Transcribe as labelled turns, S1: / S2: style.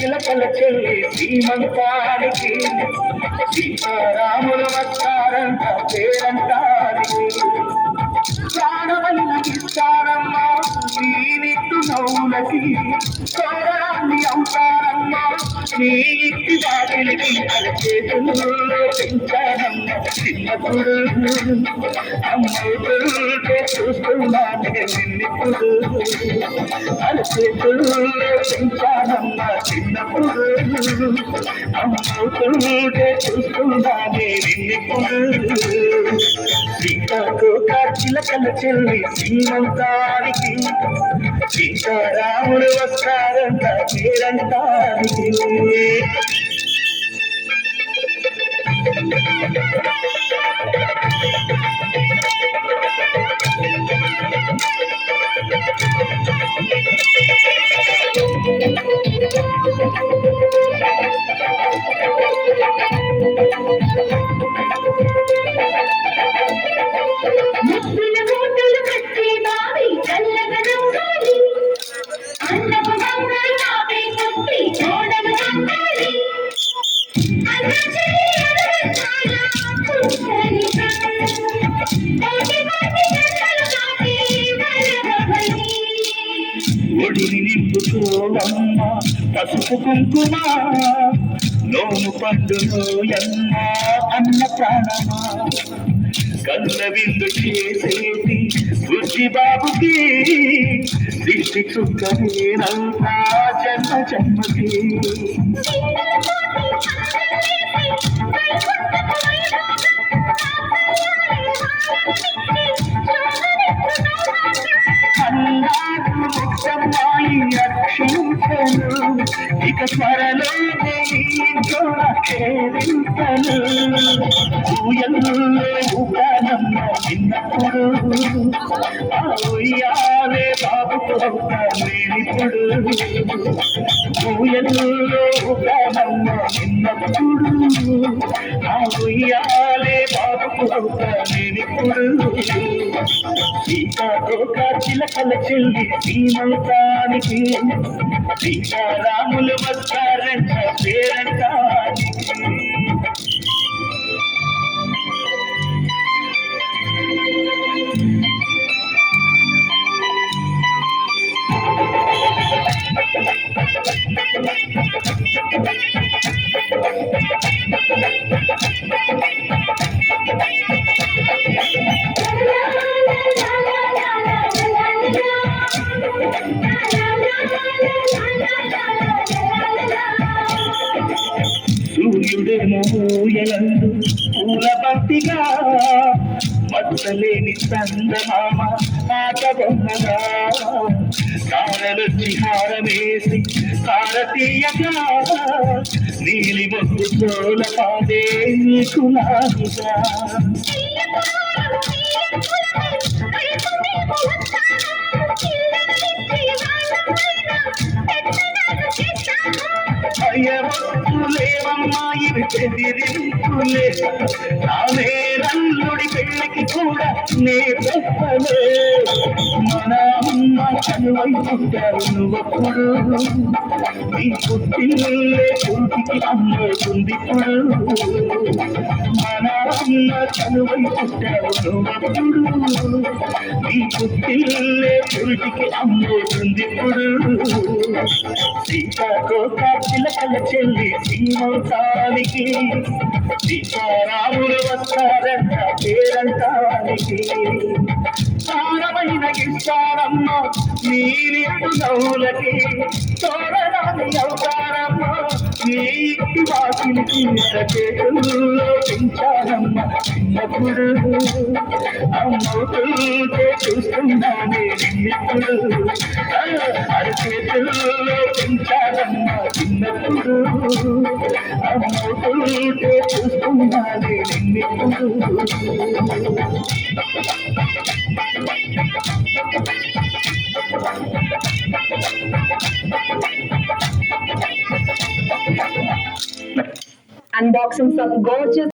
S1: చిలకల చెల్లి శ్రీమంతానికి. సీతారాముల వస్తారంట పేరంటానికి. ప్రాణమైన ఇస్తారమ్మా నీనిట్టు నవ్వులకి. కోరాన్ని అవుతారమ్మా నీ ఇంటి వాకిలికి చేతుల్లో పెంచారమ్మ చిన్నప్పుడు అమ్మవుతుంటే చిన్నప్పుడు అమ్మవుతుంటే చూస్తున్నానే నిన్నప్పుడు సీతాకోక చిలకల చెల్లి సింహంతానికి సీతారాముడు వస్తారంట పేరంటానికి
S2: ముద్దుల
S1: ఒడిని నింపుకోవమ్మ పసుపు కుంకుమ నోము ఎన్న అన్న ప్రాణమా. కన్న విందు చేసేది బుద్ధి బాబుకి దిష్టి చుక్కనేనంతా జన్మ జన్మకి. ముఖ్యమ్మాయి అక్షింతలు ఇక త్వరలో జోడ కేరింతలు ఊయల్లో ఊగానమ్మ చిన్నప్పుడు ఊయల్లో చిన్నప్పుడు ఆ ఉయ్యాలే బాబుకు సీతాకోక చిలకల చెల్లి సీమంతానికి సీతారాములు వస్తారంట పేరంటానికి. సూర్యుడేమో ఎలందు పూల బంతిగా మచ్చలేని చందమామ ఆట బొమ్మగా కారలొచ్చి హారమేసి హారతీయగా నీలి మొగ్గు చోల పాదే నీకు నాలుగా అయ్యవచ్చులేవమ్మా ఇవి చెదిరింపులే నామే నల్లుడి పెళ్ళికి కూడా నే పెట్టలే మన అమ్మ చనువై పుట్టారు నువ్వప్పుడు. నీ పుట్టిల్లే పుట్టికి అమ్ముతుంది ఇప్పుడు. మన అమ్మ చనువై పుట్టారు నువ్వప్పుడు. నీ పుట్టిల్లే పుట్టికి అమ్ముతుంది ఇప్పుడు. సీతాకోక చిలకల చెల్లి వానికి సీతారాములు వస్తారంట పేరంటానికి. సారమైన ఇస్తారమ్మ నీరిట్టు నవ్వులకి తోరణాన్ని అవుతారమ్మ నీ ఇంటి వాకిలికి చేతుల్లో పెంచారమ్మ చిన్నప్పుడు అమ్మవుతుంటే చూస్తున్నానే చిన్నప్పుడు అరచేతుల్లో పెంచారమ్మ చిన్నప్పుడు
S3: Unboxing some gorgeous